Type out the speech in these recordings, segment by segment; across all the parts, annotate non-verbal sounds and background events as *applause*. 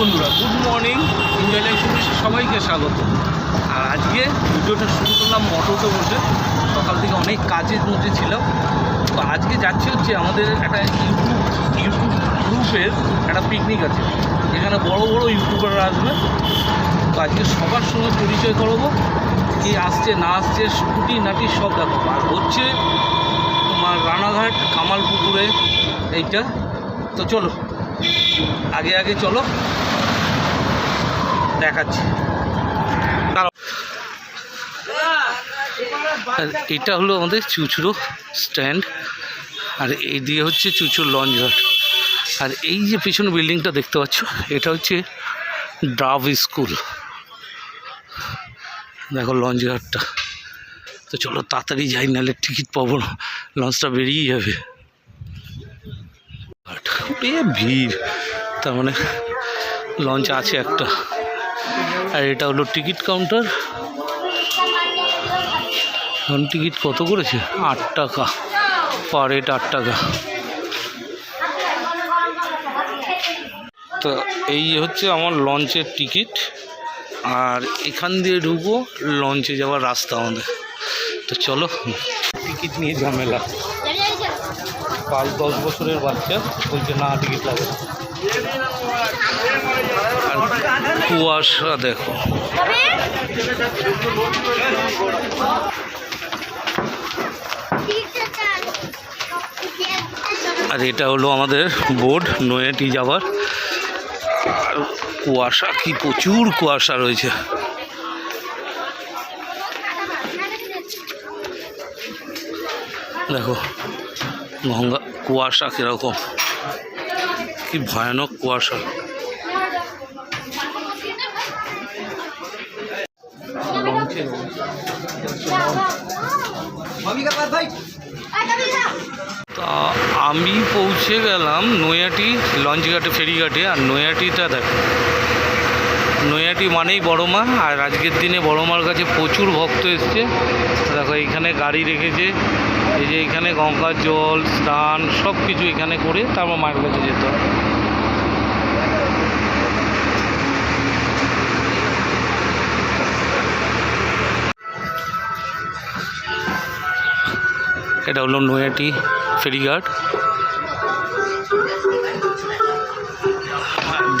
বন্ধুরা good morning India life সবাইকে স্বাগত। আর আজকে ভিডিওটা শুরু করলাম মোটরতে বসে সকাল থেকে অনেক কাজের মধ্যে ছিলাম। তো আজকে যাচ্ছি হচ্ছে আমাদের একটা ইউটিউব ইউটিউব গ্রুপের একটা পিকনিক আছে এখানে বড় বড় ইউটিউবাররা আসবে। তো আজকে সবার সঙ্গে পরিচয় করব, কে আসছে, না আসছে, স্কুটি নাটি সব দেখো আর হচ্ছে তোমার রানাঘাট, কামালপুকুরে এইটা। তো চলো, আগে আগে চলো। দেখাচ্ছি। এটা হলো আমাদের চুচুড়ো স্ট্যান্ড, আর এই দিয়ে হচ্ছে চুচুর লঞ্চ ঘাট। আর এই যে পিছনে বিল্ডিংটা দেখতে পাচ্ছ, এটা হচ্ছে ডাভ স্কুল। দেখো লঞ্চ ঘাটটা। তো চলো তাড়াতাড়ি যাই, নাহলে টিকিট পাবো না, লঞ্চটা বেরিয়ে যাবে। ভিড়, তার মানে লঞ্চ আছে একটা। আর এটা হলো টিকিট কাউন্টার। এখন টিকিট কত করেছে? আট টাকা। পার হেড আট টাকা। তো এই হচ্ছে আমার লঞ্চের টিকিট। আর এখান দিয়ে ঢুকবো, লঞ্চে যাওয়ার রাস্তা আমাদের। তো চলো, টিকিট নিয়ে ঝামেলা। পাঁচ দশ বছরের বাচ্চা, বলছে না টিকিট লাগে না আর কুয়াশা দেখো। আর এটা হলো আমাদের বোর্ড নয়াটি যাওয়ার। আর কুয়াশা কি প্রচুর কুয়াশা রয়েছে। দেখো গঙ্গা কুয়াশা কীরকম। কি ভয়ানক কুয়াশা। তা আমি পৌঁছে গেলাম নৈয়াটি লঞ্চ ঘাটে ফেরিঘাটে আর নৈয়াটিটা দেখো। নৈয়াটি মানেই বড় মা, আর আজকের দিনে বড় মার কাছে প্রচুর ভক্ত এসছে। দেখো, এইখানে গাড়ি রেখেছে, এই যে এখানে গঙ্গার জল, স্নান সব কিছু এখানে করে তারপর মায়ের কাছে যেতে হয় এটা হলো নৈয়াটি ফেরিঘাট।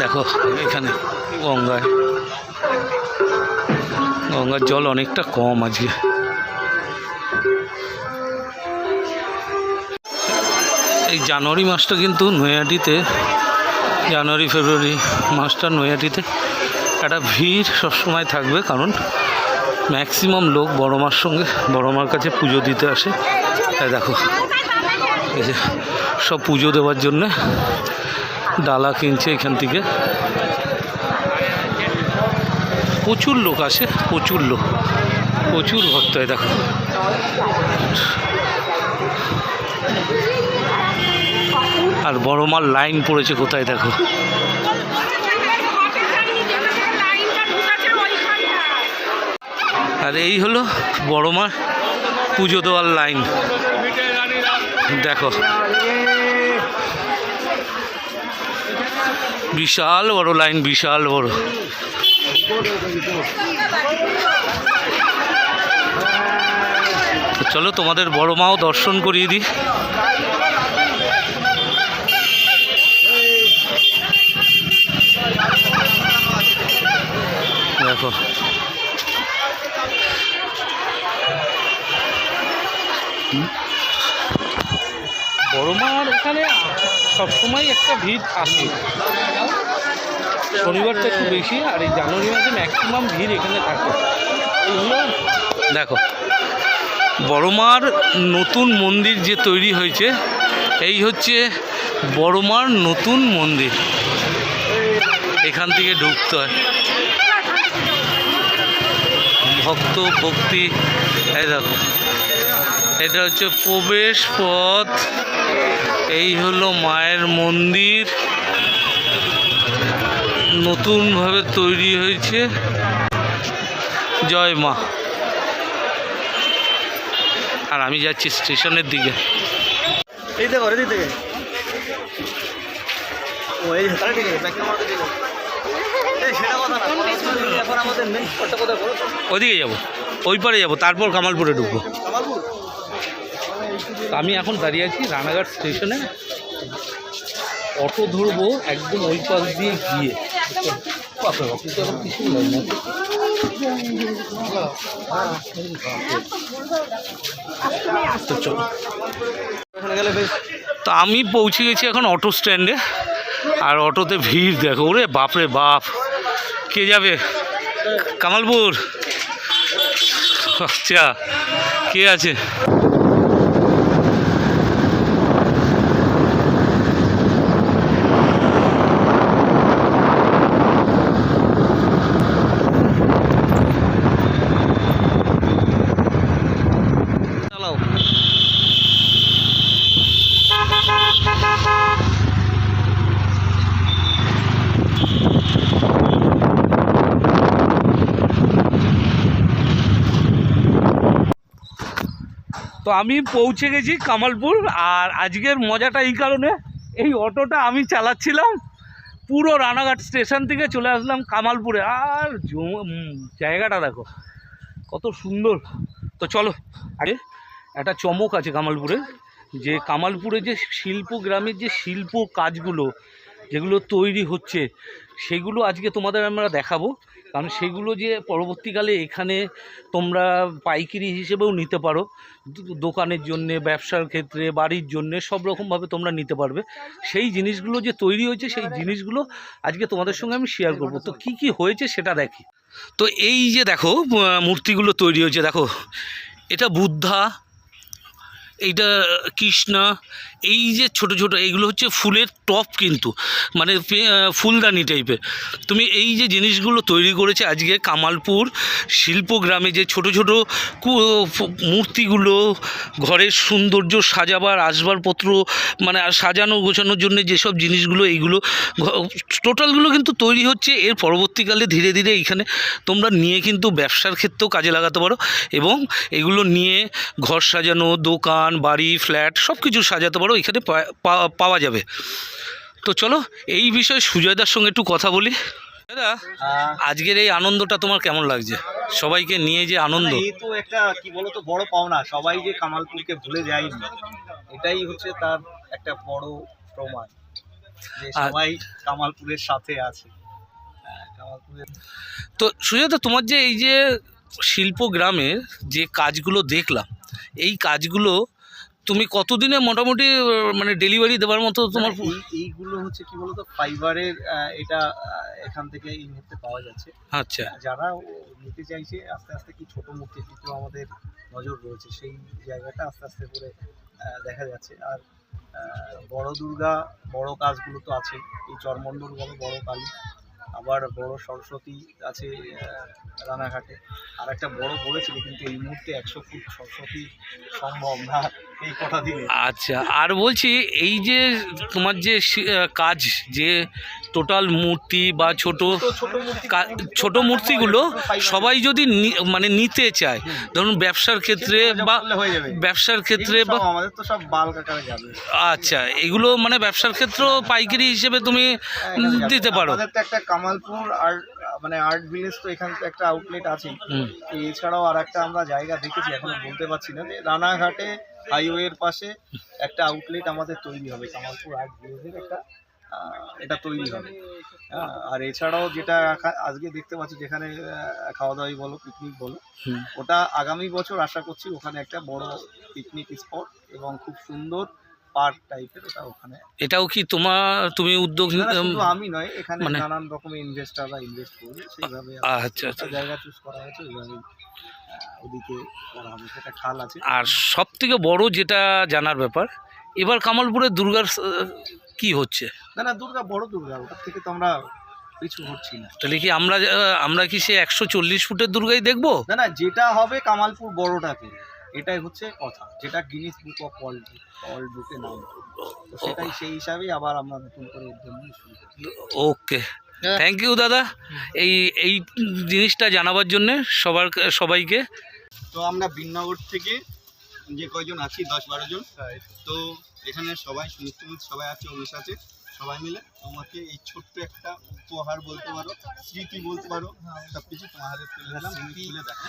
দেখো, এখানে গঙ্গায়। গঙ্গার জল অনেকটা কম আজকে। এই জানুয়ারি মাসটা কিন্তু নৈয়াটিতে জানুয়ারি, ফেব্রুয়ারি মাসটা নৈয়াটিতে একটা ভিড় সবসময় থাকবে, কারণ ম্যাক্সিমাম লোক বড় মার সঙ্গে বড় মার কাছে পুজো দিতে আসে। তাই দেখো, এই যে সব পুজো দেওয়ার জন্যে ডালা কিনছে এখান থেকে। প্রচুর লোক আসে, প্রচুর লোক, প্রচুর ভক্ত হয় দেখো। আর বড় মার লাইন পড়েছে কোথায়, দেখো। আর এই হলো বড় মার পুজো দেওয়ার লাইন। দেখো। বিশাল বড় লাইন, বিশাল বড়। চলো তোমাদের বড় মাও দর্শন করিয়ে দিই। বড় মার এখানে সবসময় একটা ভিড় থাকে। শনিবারটা একটু বেশি, আর এই জানুয়ারি মাসে ম্যাক্সিমাম ভিড় এখানে থাকে। দেখো, বড়মার নতুন মন্দির যে তৈরি হয়েছে, এই হচ্ছে বড়মার নতুন মন্দির। এখান থেকে ঢুকতে হয়। ভক্ত, ভক্তি, এই দেখো। এটা হচ্ছে প্রবেশ পথ। এই হলো মায়ের মন্দির। নতুনভাবে তৈরি হয়েছে। জয় মা। আর আমি যাচ্ছি স্টেশনের দিকে। এই দেখো রেডি থেকে? ও এই তারা ঠিক আছে ব্যাগটা মারতে দিল। সেটা কথা না। এখন আমাদের মেন স্পটটা কোথায় বলো তো? ওইদিকে যাব। ওই পারে যাব। তারপর কামালপুরে ঢুকবো। আমি এখন দাঁড়িয়ে আছি রানাঘাট স্টেশনে। অটো ধরবো একদম ওই পাশ দিয়ে গিয়ে। তো তো আমি পৌঁছে গেছি এখন অটো স্ট্যান্ডে। আর অটোতে ভিড় দেখো, ওরে বাপরে বাপ। কে যাবে? কামালপুর। আচ্ছা কে আছে? তো আমি পৌঁছে গেছি কামালপুর, আর আজকের মজাটা এই কারণে, এই অটোটা আমি চালাচ্ছিলাম, পুরো রানাঘাট স্টেশন থেকে চলে আসলাম কামালপুরে। আর জায়গাটা দেখো, কত সুন্দর। তো চলো আরে একটা চমক আছে কামালপুরে, যে কামালপুরে যে শিল্প গ্রামের যে শিল্প কাজগুলো, যেগুলো তৈরি হচ্ছে, সেগুলো আজকে তোমাদের আমরা দেখাবো। কারণ সেগুলো যে পরবর্তীকালে এখানে তোমরা পাইকারি হিসেবেও নিতে পারো। দোকানের জন্যে, ব্যবসার ক্ষেত্রে, বাড়ির জন্যে সব রকমভাবে তোমরা নিতে পারবে। সেই জিনিসগুলো যে তৈরি হয়েছে, সেই জিনিসগুলো আজকে তোমাদের সঙ্গে আমি শেয়ার করব। তো কি কি হয়েছে সেটা দেখি। তো এই যে দেখো মূর্তিগুলো তৈরি হয়েছে। দেখো, এটা বুদ্ধা, এইটা কৃষ্ণা এই যে ছোট ছোট, এইগুলো হচ্ছে ফুলের টপ কিন্তু মানে ফুলদানি টাইপের তুমি এই যে জিনিসগুলো তৈরি করেছে আজকে কামালপুর শিল্পগ্রামে যে ছোট ছোট মূর্তিগুলো, ঘরের সৌন্দর্য সাজাবার আসবাবপত্র মানে আর সাজানো গোছানোর জন্য যেসব জিনিসগুলো, এইগুলো টোটালগুলো কিন্তু তৈরি হচ্ছে। এর পরবর্তীকালে ধীরে ধীরে এইখানে তোমরা নিয়ে কিন্তু ব্যবসার ক্ষেত্রেও কাজে লাগাতে পারো এবং এগুলো নিয়ে ঘর সাজানো, দোকান, বাড়ি, ফ্ল্যাট সব কিছু সাজাতে পারো। এখানে পা- পা- পাওয়া যাবে। তো চলো এই বিষয়ে সুজয়দার সঙ্গে একটু কথা বলি। দাদা আজকের এই আনন্দটা তোমার কেমন লাগছে? সবাইকে নিয়ে যে আনন্দ। এই তো একটা কি বলতো বড় পাওনা। সবাই যে কামালপুরকে ভুলে যায়নি এটাই হচ্ছে তার একটা বড় প্রমাণ যে সবাই কামালপুরের সাথে আছে। হ্যাঁ, তো সুজাতা তোমার যে এই যে শিল্প গ্রামের যে কাজগুলো দেখলাম এই কাজগুলো তুমি কতদিনে মোটামুটি মানে ডেলিভারি দেওয়ার মতো তোমার এইগুলো হচ্ছে কি বলতো ফাইবারের এটা এখান থেকে এই মুহূর্তে পাওয়া যাচ্ছে। আচ্ছা। যারা নিতে চাইছে আস্তে আস্তে কি ছোট মূর্তির দিকেও আমাদের নজর রয়েছে। সেই জায়গাটা আস্তে আস্তে করে দেখা যাচ্ছে। আর বড় দুর্গা বড় কাজগুলো তো আছে এই চরমণ্ডল বলো বড় কালী আবার বড় সরস্বতী আছে রানাঘাটে। আর একটা বড় বলেছিল কিন্তু এই মুহূর্তে একশো ফুট সরস্বতী সম্ভব না। আচ্ছা আর বলছি এই যে তোমার যে কাজ যে টোটাল মূর্তি বা ছোট ছোট মূর্তিগুলো সবাই যদি মানে নিতে চায় ধরুন ব্যবসার ক্ষেত্রে বা ব্যবসার ক্ষেত্রে বা আচ্ছা এগুলো মানে ব্যবসার ক্ষেত্রেও পাইকারি হিসেবে তুমি হ্যাঁ। দিতে পারো। একটা কামালপুর আর মানে আর্ট ভিলেজ তো এখানে একটা আউটলেট আছে এছাড়াও আর একটা আমরা জায়গা দেখেছি এখন বলতে পারছি না যে রানাঘাটে হাইওয়ের পাশে একটা আউটলেট আমাদের তৈরি হবে কামালপুর আর্ট ভিলেজের একটা এটা তৈরি হবে। আর এছাড়াও যেটা আজকে দেখতে পাচ্ছি যেখানে খাওয়া দাওয়াই বলো পিকনিক বলো ওটা আগামী বছর আশা করছি ওখানে একটা বড় পিকনিক স্পট এবং খুব সুন্দর পার্ক টাইপের ওটা ওখানে। এটাও কি তোমার তুমি উদ্যোগ আমি নয় এখানে মানে- নানান রকমের ইনভেস্টাররা ইনভেস্ট করবে সেইভাবে আচ্ছা আচ্ছা। জায়গা চুজ করা হয়েছে ওইভাবে ওদিকে করা হবে সেটা খাল আছে। আর সব থেকে বড় যেটা জানার ব্যাপার এবার কামালপুরে দুর্গার কি হচ্ছে? না না দুর্গা বড় দুর্গা ওটার থেকে তো আমরা পিছু হচ্ছি না। তাহলে কি আমরা আমরা কি সে একশো চল্লিশ ফুটের দুর্গাই দেখব? না না যেটা হবে কামালপুর বড়টাকে এটাই হচ্ছে কথা। যেটা Guinness book of world world বুকে নাম। সেটাই সেই হিসাবেই আবার আমরা নতুন করে উদ্যম নিয়ে শুরু করি ওকে। থ্যাংক ইউ দাদা। এই এই জিনিসটা জানাবার জন্যে সবার সবাইকে তো আমরা বিননগর থেকে যে কয়জন আছি দশ বারো জন তো এখানে সবাই সুমিত সবাই আছে উনিশ আছে সবাই মিলে তোমাকে এই ছোট্ট একটা উপহার বলতে পারো স্মৃতি বলতে পারো সবকিছু তোমার হাতে তুলে দিলাম তুলে দেখো।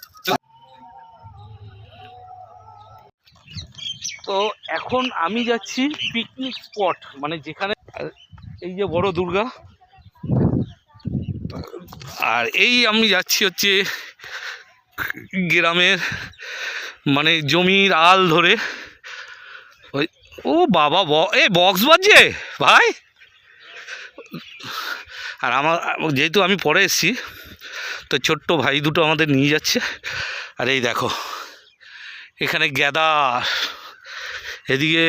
*laughs* তো এখন আমি যাচ্ছি পিকনিক স্পট মানে যেখানে এই যে বড় দুর্গা। আর এই আমি যাচ্ছি হচ্ছে গ্রামের মানে জমির আল ধরে। ওই, ও বাবা এ বক্স বাজছে? ভাই! আর আমার, যেহেতু আমি পরে এসেছি, তো ছোট্ট ভাই দুটো আমাদের নিয়ে যাচ্ছে। আর এই দেখো, এখানে গ্যাদার। এদিকে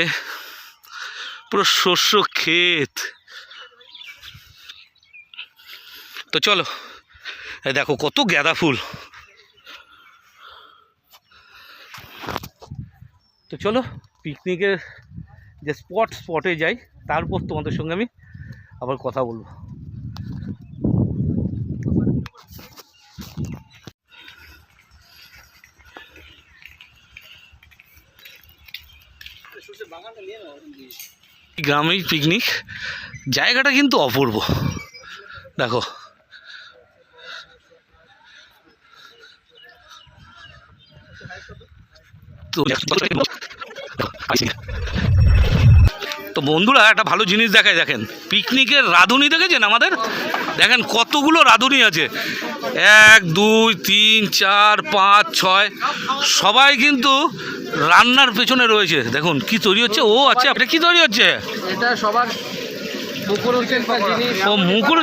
পুরো শস্য ক্ষেত। তো চলো দেখো কত গাঁদা ফুল। তো চলো পিকনিকের যে স্পট স্পটে যাই তারপর তোমাদের সঙ্গে আমি আবার কথা বলব। গ্রামেই পিকনিক জায়গাটা কিন্তু অপূর্ব। দেখো। তো তো বন্ধুরা একটা ভালো জিনিস দেখায় দেখেন। পিকনিকের রাঁধুনি দেখেছেন আমাদের? দেখেন কতগুলো রাঁধুনি আছে। এক দুই তিন চার পাঁচ ছয়। সবাই কিন্তু রান্নার পেছনে রয়েছে। দেখুন কি তৈরি হচ্ছে? ও আছে এটা কি তৈরি হচ্ছে? এটা সবার মুখরোচক জিনিস। ও মুখুর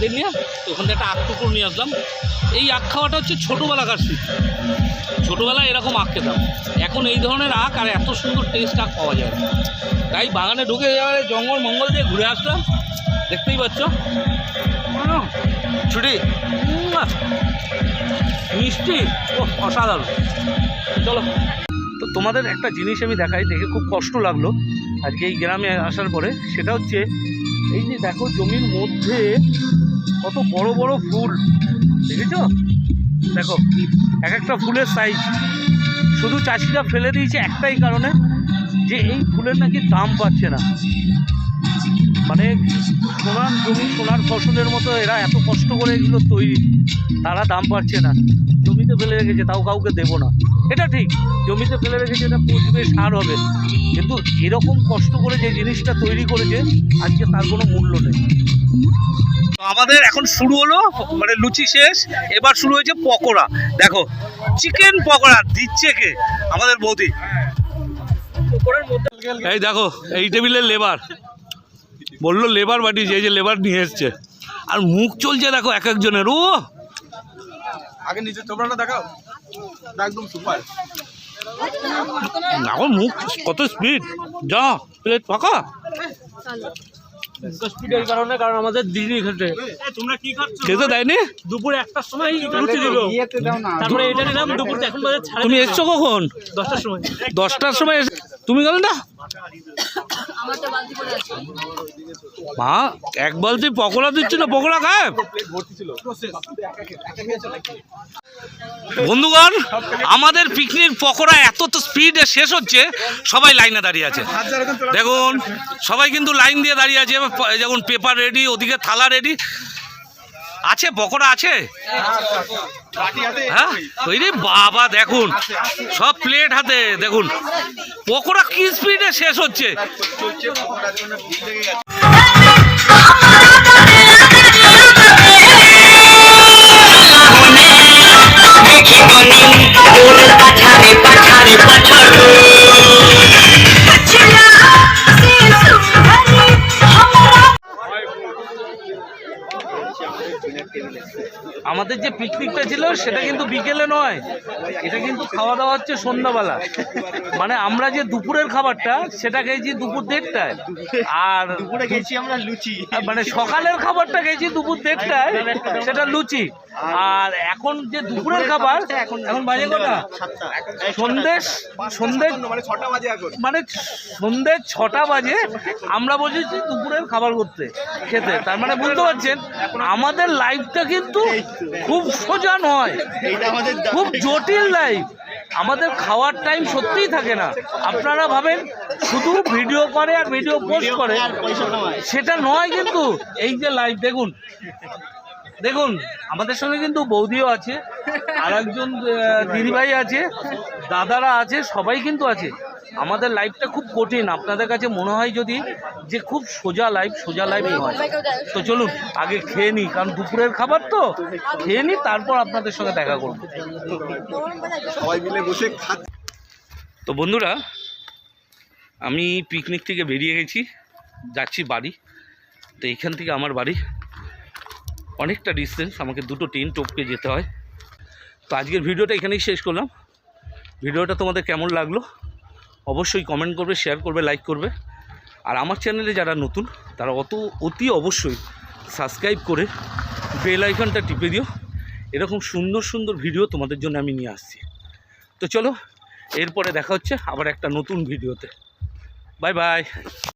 সব নিয়ে ওখান থেকে একটা আখ নিয়ে আসলাম। এই আখ খাওয়াটা হচ্ছে ছোটোবেলাকার স্মৃতি। ছোটোবেলায় এরকম আখ খেতাম। এখন এই ধরনের আখ আর এত সুন্দর টেস্ট আখ পাওয়া যায় তাই বাগানে ঢুকে যাওয়ার জঙ্গল মঙ্গল দিয়ে ঘুরে আসলাম। দেখতেই পাচ্ছ? ছুটি। মিষ্টি। ও অসাধারণ। চলো। তো তোমাদের একটা জিনিস আমি দেখাই, দেখে খুব কষ্ট লাগল আজকে এই গ্রামে আসার পরে। সেটা হচ্ছে, এই যে দেখো জমির মধ্যে কত বড় বড় ফুল। দেখেছ? দেখো, এক একটা ফুলের সাইজ শুধু চাষিরা ফেলে দিয়েছে একটাই কারণে, যে এই ফুলের নাকি দাম পাচ্ছে না। মানে সোনার জমি, সোনার ফসলের মতো এরা এত কষ্ট করে এগুলো তৈরি। তারা দাম পাচ্ছে না। জমিতে ফেলে রেখেছে, তাও কাউকে দেবো না। এটা ঠিক, জমিতে ফেলে রেখেছে, এটা পচবে সার হবে। কিন্তু এরকম কষ্ট করে যে জিনিসটা তৈরি করেছে আজকে তার কোনো মূল্য নেই। আমাদের এখন শুরু হলো মানে লুচি শেষ এবার শুরু হয়েছে পকোড়া। দেখো চিকেন পকোড়া দিচ্ছে কে? আমাদের বৌদি। এই দেখো এই টেবিলের লেবার বলল লেবার পাঠিয়েছে এই যে লেবার নিয়ে এসছে। আর মুখ চলছে দেখো এক একজনের ও! আগে নিচে চোপড়াটা দেখাও? একদম সুপার এখন মুখ কত স্পিড যা প্লেট ফাঁকা। স্পিডের কারণে কারণ আমাদের দিদি খেতে তোমরা কি খাচ্ছ খেতে দেয়নি? দুপুর একটার সময় লুচি দিল। তারপরে এটা নিলাম দুপুর এখন বাজে তুমি এসছো কখন? দশটার সময়। দশটার সময় তুমি গেলে না? মা, এক বালতি পকোড়া দিচ্ছিল, পকোড়া খায়? বন্ধুগণ, আমাদের পিকনিক পকোড়া এত তো স্পিডে শেষ হচ্ছে, সবাই লাইনে দাঁড়িয়ে আছে। দেখুন, সবাই কিন্তু লাইন দিয়ে দাঁড়িয়ে আছে। যেমন পেপার রেডি ওদিকে থালা রেডি আছে পকোড়া আছে? হ্যাঁ? ওই রে বাবা দেখুন সব প্লেট হাতে দেখুন। পকোড়া কি স্পিডে শেষ হচ্ছে? আমাদের যে পিকনিকটা ছিল সেটা কিন্তু বিকেলে নয়। এটা কিন্তু খাওয়া দাওয়া হচ্ছে সন্ধ্যাবেলা। মানে আমরা যে দুপুরের খাবারটা সেটা খেয়েছি দুপুর দেড়টায়। আর দুপুরে খেয়েছি আমরা লুচি। মানে সকালের খাবারটা খেয়েছি দুপুর দেড়টায় সেটা লুচি। আর এখন যে দুপুরের খাবার এখন বাজে কটা? সন্ধ্যে সন্ধ্যে মানে ছটা বাজে মানে সন্ধ্যে ছটা বাজে আমরা বসেছি দুপুরের খাবার করতে খেতে। তার মানে বুঝতে পারছেন আমাদের লাইফটা কিন্তু খুব সোজা নয়। আমাদের খুব জটিল লাইফ আমাদের খাওয়ার টাইম সত্যিই থাকে না। আপনারা ভাবেন শুধু ভিডিও করে আর ভিডিও পোস্ট করে। সেটা নয় কিন্তু এই যে লাইভ দেখুন। দেখুন আমাদের সঙ্গে কিন্তু বৌদিও আছে আর একজন দিদিভাই আছে দাদারা আছে সবাই কিন্তু আছে। আমাদের লাইফটা খুব কঠিন। আপনাদের কাছে মনে হয় যদি যে খুব সোজা লাইফ সোজা লাইফ নয়। তো চলুন আগে খেয়ে নিই কারণ দুপুরের খাবার তো। খেয়ে নিই তারপর আপনাদের সঙ্গে দেখা করব। সবাই মিলে বসে তো বন্ধুরা আমি পিকনিক থেকে বেরিয়ে গেছি। যাচ্ছি বাড়ি। তো এইখান থেকে আমার বাড়ি। অনেকটা ডিস্টেন্স আমাকে দুটো ট্রেন টপকে যেতে হয়। তো আজকের ভিডিওটা এখানেই শেষ করলাম। ভিডিওটা তোমাদের কেমন লাগল? অবশ্যই কমেন্ট করবে শেয়ার করবে লাইক করবে। আর আমার চ্যানেলে যারা নতুন, তারা অত, অতি অবশ্যই সাবস্ক্রাইব করে বেল আইকনটা টিপে দিও। এরকম সুন্দর সুন্দর ভিডিও তোমাদের জন্য আমি নিয়ে আসছি। তো চলো, এরপরে দেখা হচ্ছে আবার একটা নতুন ভিডিওতে বাই বাই